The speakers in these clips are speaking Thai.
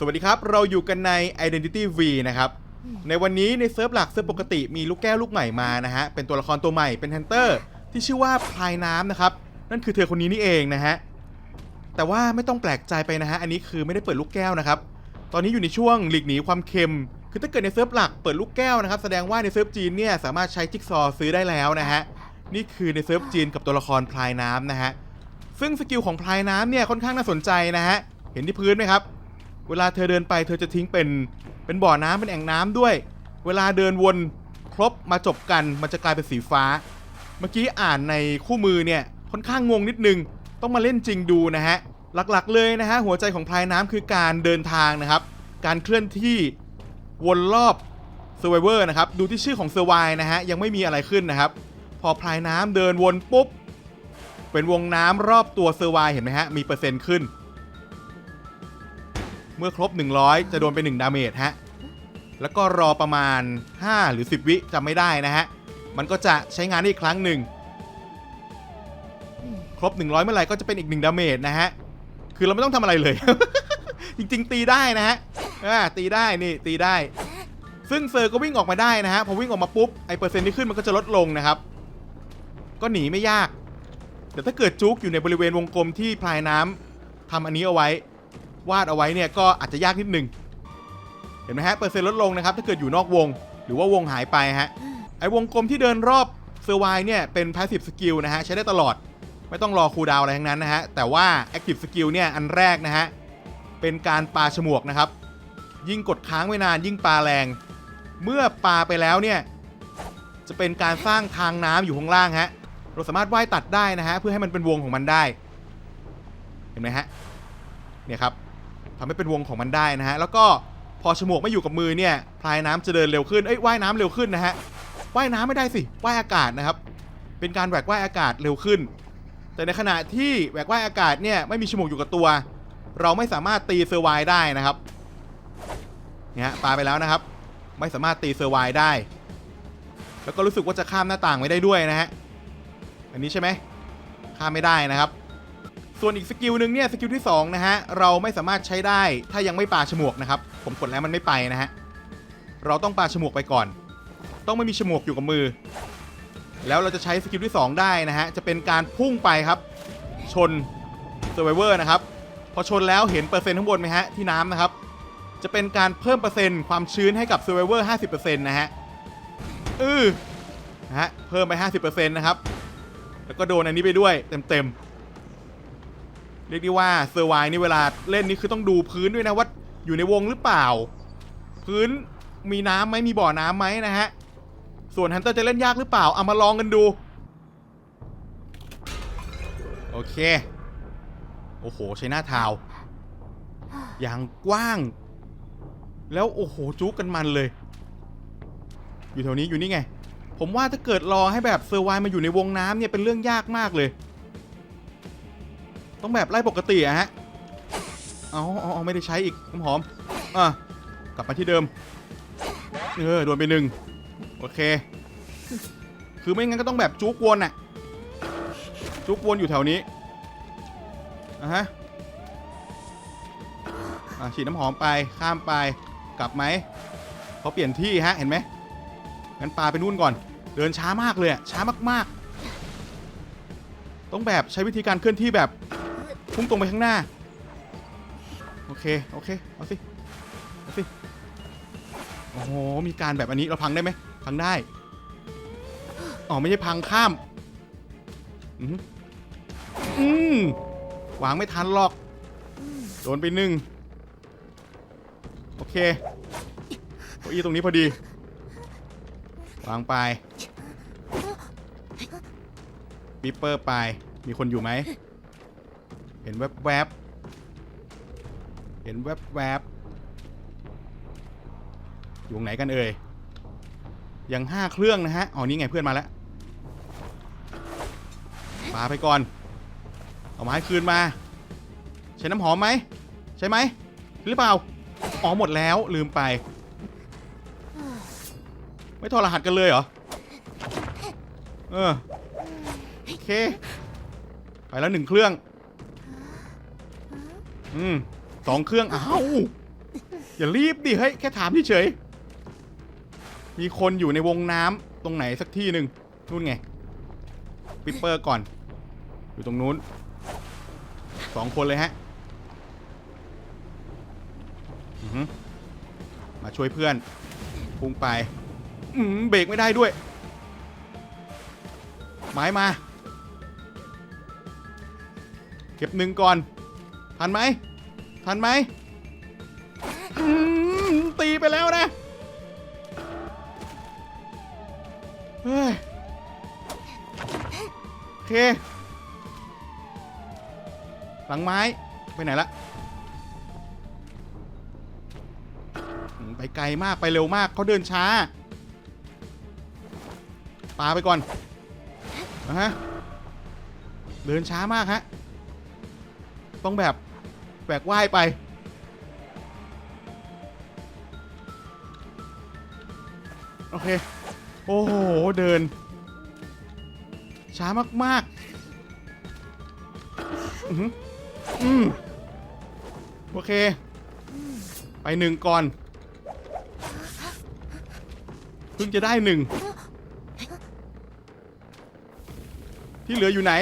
สวัสดีครับ เราอยู่กันใน Identity V นะครับ ในวันนี้ในเซิร์ฟหลักเซิร์ฟปกติมีลูกแก้วลูกใหม่มานะฮะ เป็นตัวละครตัวใหม่เป็นฮันเตอร์ที่ชื่อว่าพลายน้ำนะครับ นั่นคือเธอคนนี้นี่เองนะฮะ แต่ว่าไม่ต้องแปลกใจไปนะฮะ อันนี้คือไม่ได้เปิดลูกแก้วนะครับ ตอนนี้อยู่ในช่วงหลีกหนีความเค็ม คือถ้าเกิดในเซิร์ฟหลักเปิดลูกแก้วนะครับ แสดงว่าในเซิร์ฟจีนเนี่ยสามารถใช้จิ๊กซอว์ซื้อได้แล้วนะฮะ นี่คือในเซิร์ฟจีนกับตัวละครพลายน้ำนะฮะ ซึ่งสกิลของพลายน้ำเนี่ยค่อนข้างน่าสนใจนะฮะ เห็นที่พื้นไหมครับ เวลาเธอเดินไปเธอจะทิ้งเป็นเป็นบ่อน้ำเป็นแอ่งน้ำด้วย เวลาเดินวนครบมาจบกันมันจะกลายเป็นสีฟ้า เมื่อกี้อ่านในคู่มือเนี่ยค่อนข้างงงนิดนึง ต้องมาเล่นจริงดูนะฮะ หลักๆเลยนะฮะหัวใจของพลายน้ำคือการเดินทางนะครับ การเคลื่อนที่วนรอบ Survivor นะครับดูที่ชื่อของ Survive นะฮะยังไม่มีอะไรขึ้นนะครับ พอพลายน้ำเดินวนปุ๊บเป็นวงน้ำรอบตัว Survive เห็นไหมฮะมีเปอร์เซ็นต์ขึ้น เมื่อครบ 100 จะโดนไป1ดาเมจฮะ แล้วก็รอประมาณ 5 หรือ 10 วิจำไม่ได้นะฮะ มันก็จะใช้งานได้อีกครั้งหนึ่ง ครบ 100 เมื่อไหร่ก็จะเป็นอีก1ดาเมจนะฮะ คือเราไม่ต้องทำอะไรเลย จริงๆ ตีได้นะฮะตีได้นี่ตีได้ ซึ่งเซอร์ก็วิ่งออกมาได้นะฮะ พอวิ่งออกมาปุ๊บไอเปอร์เซ็นต์ที่ขึ้นมันก็จะลดลงนะครับ ก็หนีไม่ยาก แต่ถ้าเกิดจุกอยู่ในบริเวณวงกลมที่พลายน้ำทำอันนี้เอาไว้ วาดเอาไว้เนี่ยก็อาจจะยากนิดนึง เห็นไหมฮะเปอร์เซ็นต์ลดลงนะครับ ถ้าเกิดอยู่นอกวง หรือว่าวงหายไปฮะไอวงกลมที่เดินรอบเซอร์ไวเนี่ยเป็น passive skill นะฮะใช้ได้ตลอดไม่ต้องรอคูลดาวน์อะไรทั้งนั้นนะฮะ แต่ว่า active skill เนี่ย อันแรกนะฮะ เป็นการปาฉมวกนะครับ ยิ่งกดค้างไว้นานยิ่งปาแรง เมื่อปาไปแล้วเนี่ย จะเป็นการสร้างทางน้ำอยู่ข้างล่างฮะ เราสามารถว่ายตัดได้นะฮะ เพื่อให้มันเป็นวงของมันได้ เห็นไหมฮะ เนี่ยครับ ทำให้เป็นวงของมันได้นะฮะ แล้วก็พอฉมวกไม่อยู่กับมือเนี่ยพลายน้ำจะเดินเร็วขึ้น เอ้ยว่ายน้ำเร็วขึ้นนะฮะ ว่ายน้ำไม่ได้สิ ว่ายอากาศนะครับ เป็นการแหวกว่ายอากาศเร็วขึ้น แต่ในขณะที่แหวกว่ายอากาศเนี่ยไม่มีฉมวกอยู่กับตัว เราไม่สามารถตีเซอร์ไวได้นะครับ เนี่ยฮะปาไปแล้วนะครับ ไม่สามารถตีเซอร์ไวได้ แล้วก็รู้สึกว่าจะข้ามหน้าต่างไม่ได้ด้วยนะฮะ อันนี้ใช่ไหมข้ามไม่ได้นะครับ ส่วนอีกสกิลหนึ่งเนี่ยสกิลที่สองนะฮะเราไม่สามารถใช้ได้ถ้ายังไม่ปาฉมวกนะครับผมกดแล้วมันไม่ไปนะฮะเราต้องปาฉมวกไปก่อน ต้องไม่มีฉมวกอยู่กับมือ แล้วเราจะใช้สกิลที่ 2 ได้นะฮะจะเป็นการพุ่งไปครับชน Survivor นะครับพอชนแล้วเห็นเปอร์เซ็นต์ข้างบนไหมฮะที่น้ำนะครับจะเป็นการเพิ่มเปอร์เซ็นต์ความชื้นให้กับ Survivor 50%นะฮะอือนะฮะเพิ่มไป 50%นะครับแล้วก็โดนอันนี้ไปด้วยเต็มๆ เรียกได้ว่าเซอร์ไวนี่เวลาเล่นนี่คือต้องดูพื้นด้วยนะว่าอยู่ในวงหรือเปล่า พื้นมีน้ำไหมมีบ่อน้ำไหมนะฮะ ส่วนฮันเตอร์จะเล่นยากหรือเปล่า เอามาลองกันดู โอเค โอ้โห ใช้หน้าทาวอย่างกว้าง แล้วโอ้โห จุกกันมันเลย อยู่แถวนี้อยู่นี่ไง ผมว่าถ้าเกิดรอให้แบบเซอร์ไวน์มาอยู่ในวงน้ำเนี่ยเป็นเรื่องยากมากเลย ต้องแบบไล่ปกติอะฮะ เอาเอาเอาไม่ได้ใช้อีกน้ำหอม อะ กลับมาที่เดิม เออ โดนไปหนึ่ง โอเค คือไม่งั้นก็ต้องแบบจุกวนอะจุกวนอยู่แถวนี้อะฮะอะฉีดน้ำหอมไป ข้ามไป กลับไหมเขาเปลี่ยนที่ฮะ เห็นไหมงั้นปลาไปนู่นก่อน เดินช้ามากเลยอะช้ามากๆ ต้องแบบใช้วิธีการเคลื่อนที่แบบ พุ่งตรงไปข้างหน้า โอเค โอเค เอาสิ เอาสิ โอ้โห มีการแบบอันนี้เราพังได้ไหม พังได้ อ๋อ ไม่ใช่พังข้าม อืมอืมวางไม่ทันหรอก โดนไปหนึ่ง โอเคเก้าอี้ตรงนี้พอดี วางไปปิเปอร์ไป มีคนอยู่ไหม ห็นแวบแวบๆ เห็นแวบแวบๆ อยู่ไหนกันเอ่ย ยังห้าเครื่องนะฮะ อ๋อนี่ไงเพื่อนมาแล้วปาไปก่อน เอาไม้คืนมา ใช้น้ำหอมไหม ใช่ไหม หรือเปล่า อ๋อหมดแล้วลืมไป ไม่ทอรหัสกันเลยเหรอ เออ โอเค ไปแล้วหนึ่งเครื่อง อืมสองเครื่องอ้าวอย่ารีบดิเฮ้ยแค่ถามเฉยมีคนอยู่ในวงน้ำตรงไหนสักที่หนึ่งนู่นไงปิปเปอร์ก่อน อยู่ตรงนู้นสองคนเลยฮะมาช่วยเพื่อนพุ่งไปอืมเบรกไม่ได้ด้วย ไม้มา เก็บหนึ่งก่อน ทันไหมทันไหมตีไปแล้วนะเฮ้ยโอเค หลังไม้ไปไหนละไปไกลมากไปเร็วมากเขาเดินช้าปาไปก่อนนะฮะเดินช้ามากฮะต้องแบบ แบกว่ายไปโอเค โอ้โห เดิน ช้ามากๆ อือออืมโอเค ไปหนึ่งก่อน เพิ่งจะได้หนึ่ง ที่เหลืออยู่ไหน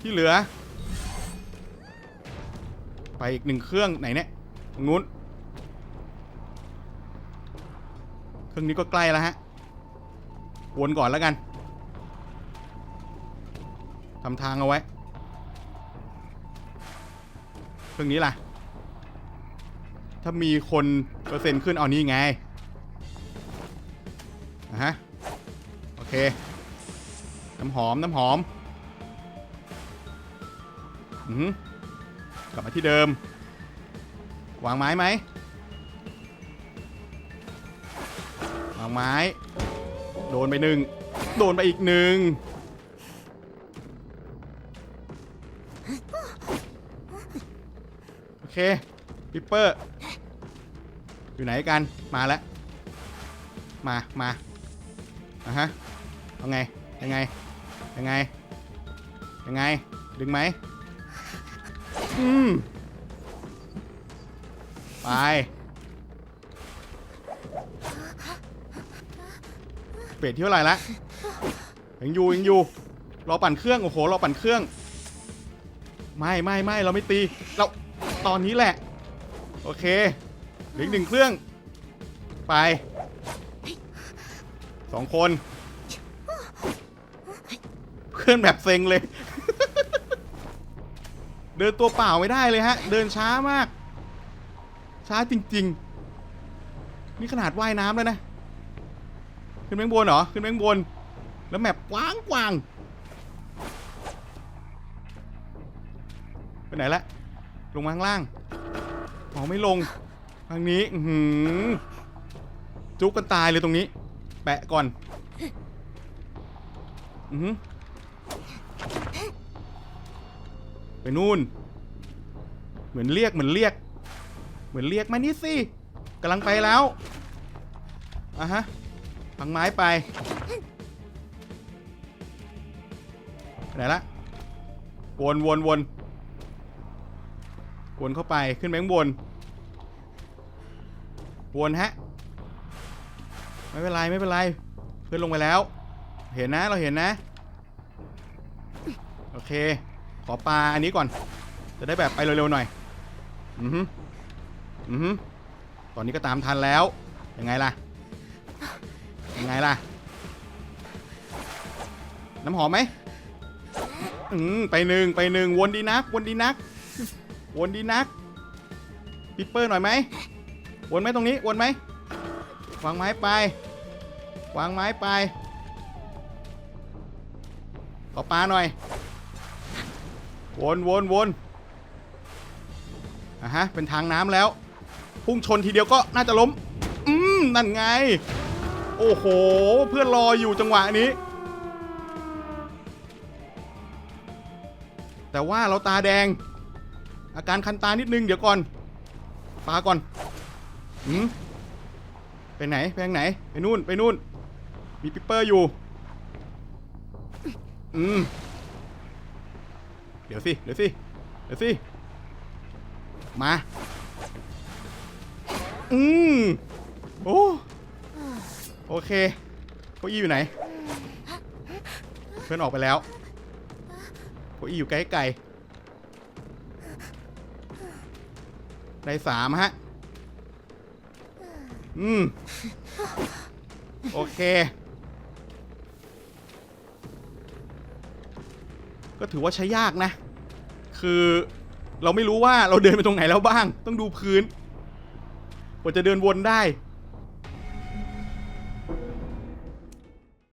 ที่เหลือ ไปอีกหนึ่งเครื่องไหนเนี่ยตรงนู้น เครื่องนี้ก็ใกล้แล้วฮะ วนก่อนแล้วกันทำทางเอาไว้ เครื่องนี้ล่ะ ถ้ามีคนเปอร์เซ็นต์ขึ้นเอานี่ไงอะฮะ โอเค น้ำหอม น้ำหอม อือหือ กลับมาที่เดิม วางไม้ไหมวางไม้ โดนไปหนึ่งโดนไปอีกหนึ่งโอเคปิปเปอร์อยู่ไหนกันมาแล้วมามาอะฮะเอาไงยังไงยังไงยังไงดึงไหม อืมไป เปรตที่เท่าไหร่ละยังอยู่ยังอยู่รอปั่นเครื่องโอ้โหรอปั่นเครื่อง ไม่ไม่ไม่เราไม่ตี เราตอนนี้แหละ โอเคเหลืออีกหนึ่งเครื่อง ไปสองคน เพื่อนแบบเซ็งเลย เดินตัวเปล่าไม่ได้เลยฮะ เดินช้ามาก ช้าจริง ๆ นี่ขนาดว่ายน้ำแล้วนะ ขึ้นแบงบนเหรอ ขึ้นแบงบน แล้วแมปกว้างกว้างไปไหนละ ลงมาข้างล่างอ๋อไม่ลง ทางนี้หือจุกกันตายเลยตรงนี้ แปะก่อน อือ ไปนู่น เหมือนเรียกเหมือนเรียก เหมือนเรียกมานี่สิกำลังไปแล้วอะฮะพังไม้ไปไหนละวนวนวนวนเข้าไปขึ้นไปข้างบนวนฮะ ไม่เป็นไรไม่เป็นไรเพื่อนลงไปแล้ว เห็นนะเราเห็นนะ โอเค อปลาอันนี้ก่อน จะได้แบบไปเร็วๆหน่อย อือฮึอือฮึตอนนี้ก็ตามทันแล้ว ยังไงล่ะ ยังไงล่ะ น้ำหอมไหมอืมไปหนึ่งไปหนึ่งวนดีนัก วนดีนัก วนดีนัก ปิปเปอร์หน่อยไหม วนไหมตรงนี้ วนไหม วางไม้ไป วางไม้ไปขอปลาหน่อย วนวนวนอะฮะ เป็นทางน้ำแล้ว พุ่งชนทีเดียวก็น่าจะล้ม อืม นั่นไง โอ้โห เพื่อนรออยู่จังหวะนี้ แต่ว่าเราตาแดง อาการคันตานิดนึง เดี๋ยวก่อนปาก่อนอืมไปไหน ไปทางไหน ไปนู่น ไปนู่น มีปิปเปอร์อยู่ อืม เดี๋ยวสิ เดี๋ยวสิ เดี๋ยวสิ มา อืมโอ้โอเคโคอี้อยู่ไหน เพื่อนออกไปแล้วโคอี้อยู่ใกล้ไกลได้สามฮะ อืม โอเค ก็ถือว่าใช้ยากนะ คือเราไม่รู้ว่าเราเดินไปตรงไหนแล้วบ้าง ต้องดูพื้นกว่าจะเดินวนได้